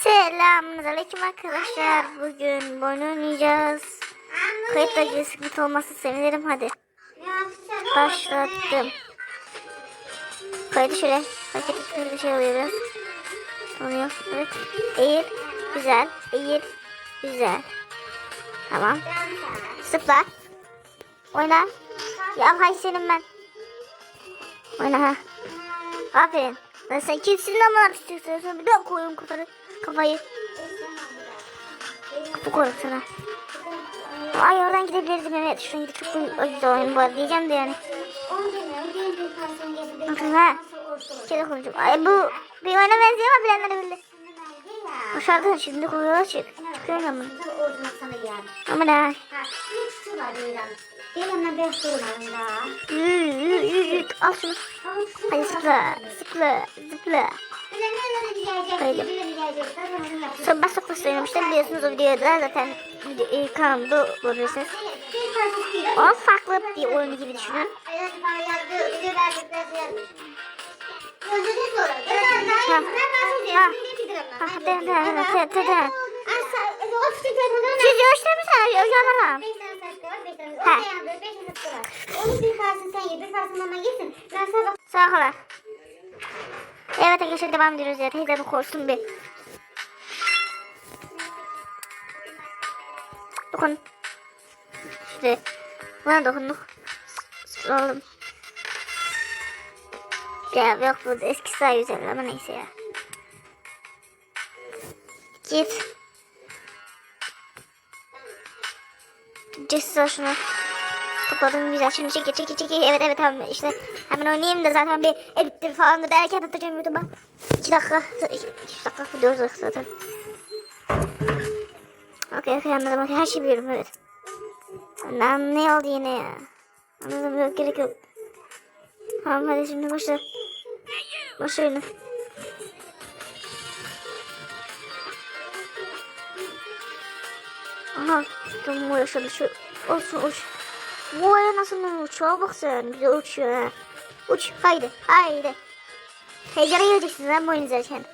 Selamünaleyküm arkadaşlar. Bugün oyun oynayacağız. Kayıt acı sıkıntı olmazsa sevinirim hadi. Başlattım. Kaydı şöyle hareket ettiğinde şey oluyor biraz. Oluyor. Evet. Eğil. Güzel. Eğil. Güzel. Tamam. Zıpla. Oyna. Ya hay senin ben. Oyna ha. Aferin. Lan sen kimsin ama istiyorsun? Sen bir daha koyun kafanı. Kafayı. Kapı koydum sana. Ay oradan gidebilirdim evet. Şuradan gidip çok güzel oyun var diyeceğim de yani. Bakın ha. Şöyle konuşayım. Ay bu bir oyuna benziyor ama bilenler bilir. Şarkı şimdi koyuyor çık. Çıkıyor ama. Ama ne? Yürü yürü yürü. Al şunu. Hadi zıpla zıpla zıpla. Sonra başka klas oynamışlar biliyorsunuz o videoda zaten e, kanalımda görürsünüz. O farklı bir oyun gibi düşünün. Ha, göstermişsiniz yanarım. Ha. Sağ ol. Evet arkadaşlar devam ediyoruz ya. Teyzemi korksun bir. Dokun. Şuraya. Buna dokunduk. Sıçralım. Ya yok bu eski sayı güzel ama neyse ya. Git. Cesur şunu. Topladım güzel. Şimdi çeki çeki çeki. Evet evet tamam işte. Hemen oynayayım da zaten bir edittir falan da derken atacağım YouTube'a. 2 dakika. 2 dakika 4 dakika zaten. Okey okey anladım. Okey her şeyi biliyorum evet. Lan ne oldu yine ya? Anladım yok gerek yok. Tamam hadi şimdi başla. Başla oyunu. Aha. O yaşadı şu. Olsun uç. Bu aya nasıl uçuyor bak sen. Güzel uçuyor ha. Uç haydi haydi. Heyecana geleceksiniz lan bu oyunu izlerken.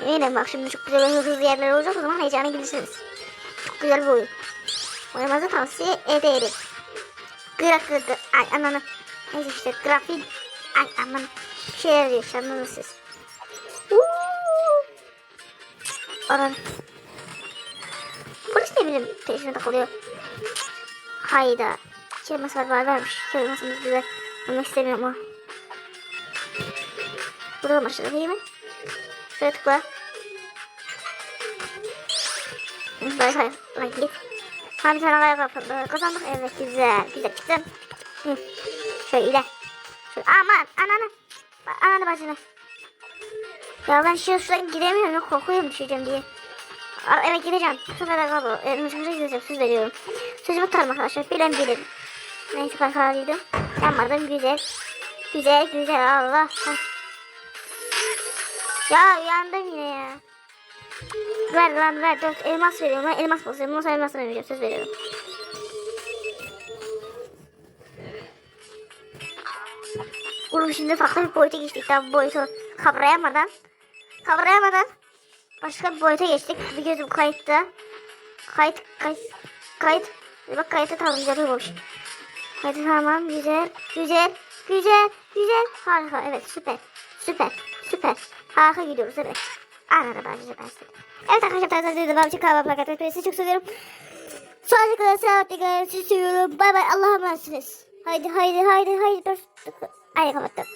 Eminim bak şimdi çok güzel hızlı yerler olacak o zaman heyecana gelirsiniz. Çok güzel bir oyun. Oynamanızı tavsiye ederim. Grafik, ay ananı. Neyse işte grafik, ay aman. Bir şeyler diyor anladınız siz. Uuu. Aran. Ne bileyim peşime takılıyor. Hayda. Kelimesi var varmış. Kelimesimiz bize almak istemiyorum ama. Burada da başladı değil mi? Şuraya tıkla. Bay bay. Bay git. Ha bir tane gaya kapattı. Kazandık. Evet güzel. Güzel çıktın. Hı. Şöyle. Şöyle. Aman ananı. Ananı bacını. Ya ben şu şuradan gidemiyorum. Yok korkuyorum düşeceğim diye. Aa, evet gideceğim. Bu sefer de galiba. Evet, mesajı gideceğim. Söz veriyorum. Sözümü tutarım arkadaşlar. Bilen bilir. Neyse ben kararlıydım. Yanmadım. Güzel. Güzel güzel. Allah. Heh. Ya yandım yine ya. Ver lan ver. Dört elmas veriyorum. Ben elmas basıyorum. Bundan sonra elmasını vereceğim. Söz veriyorum. Oğlum şimdi farklı bir boyuta geçtik. Daha bu boyutu kavrayamadan. Kavrayamadan. Başka bir boyuta geçtik. Bir gözüm kayıtta. Kayıt, kayıt, kayıt. Bak kayıtta tamam güzel olmuş. Kayıt tamam güzel, güzel, güzel, güzel. Harika evet süper, süper, süper. Harika gidiyoruz evet. Anladım ben size ben. Evet arkadaşlar tarzı devam için kahvaltı plakat etmeyi sizi çok seviyorum. Sonraki kadar selametle görüşürüz. Sizi seviyorum. Bay bay Allah'a emanetsiniz. Haydi haydi haydi haydi. Dur. Haydi kapattım.